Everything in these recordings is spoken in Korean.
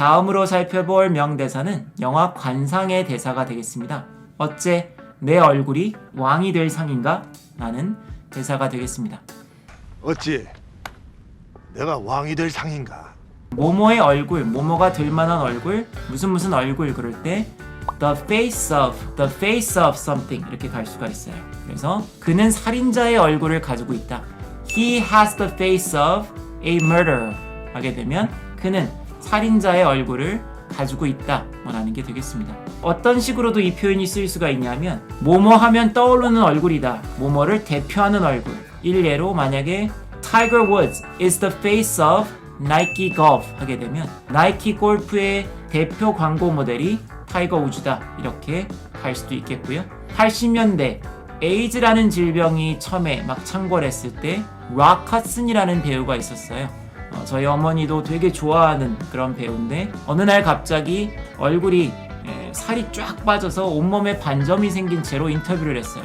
다음으로 살펴볼 명대사는 영화 관상의 대사가 되겠습니다. 어째 내 얼굴이 왕이 될 상인가? 라는 대사가 되겠습니다. 어찌 내가 왕이 될 상인가? 모모의 얼굴, 모모가 될 만한 얼굴, 무슨 무슨 얼굴 그럴 때 the face of, the face of something 이렇게 갈 수가 있어요. 그래서 그는 살인자의 얼굴을 가지고 있다. He has the face of a murderer 하게 되면 그는 살인자의 얼굴을 가지고 있다 라는 게 되겠습니다. 어떤 식으로도 이 표현이 쓰일 수가 있냐면 모모 하면 떠오르는 얼굴이다. 모모를 대표하는 얼굴. 일례로 만약에 Tiger Woods is the face of Nike Golf 하게 되면 나이키 골프의 대표 광고 모델이 타이거 우즈다 이렇게 갈 수도 있겠고요. 80년대 에이즈라는 질병이 처음에 막 창궐했을 때락 허슨이라는 배우가 있었어요. 어, 저희 어머니도 되게 좋아하는 그런 배우인데 어느 날 갑자기 얼굴이 예, 살이 쫙 빠져서 온몸에 반점이 생긴 채로 인터뷰를 했어요.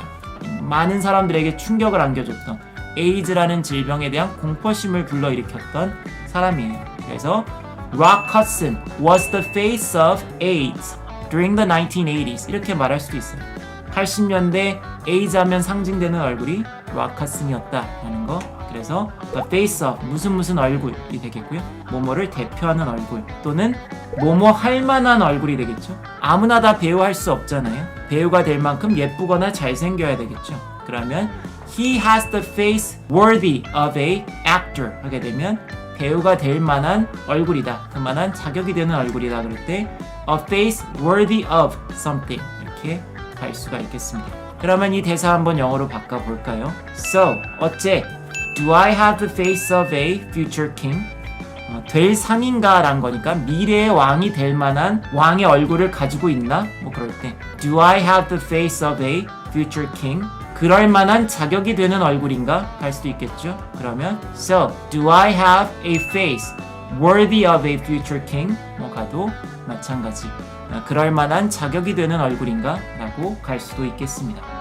많은 사람들에게 충격을 안겨줬던 에이즈라는 질병에 대한 공포심을 불러일으켰던 사람이에요. 그래서 Rock Hudson was the face of AIDS during the 1980s 이렇게 말할 수도 있어요. 80년대 에이즈 하면 상징되는 얼굴이 락 하슨이었다라는 거. 그래서 the face of 무슨 무슨 얼굴이 되겠고요. 모모를 대표하는 얼굴 또는 모모 할 만한 얼굴이 되겠죠. 아무나 다 배우 할 수 없잖아요. 배우가 될 만큼 예쁘거나 잘생겨야 되겠죠. 그러면 he has the face worthy of a actor 하게 되면 배우가 될 만한 얼굴이다. 그만한 자격이 되는 얼굴이다. 그럴 때 a face worthy of something 이렇게 갈 수가 있겠습니다. 그러면 이 대사 한번 영어로 바꿔 볼까요? So 어째 Do I have the face of a future king? 어, 될 상인가? 란 거니까 미래의 왕이 될 만한 왕의 얼굴을 가지고 있나? 뭐 그럴 때 Do I have the face of a future king? 그럴 만한 자격이 되는 얼굴인가? 할 수도 있겠죠. 그러면 So, do I have a face worthy of a future king? 뭐 가도 마찬가지. 어, 그럴 만한 자격이 되는 얼굴인가? 라고 갈 수도 있겠습니다.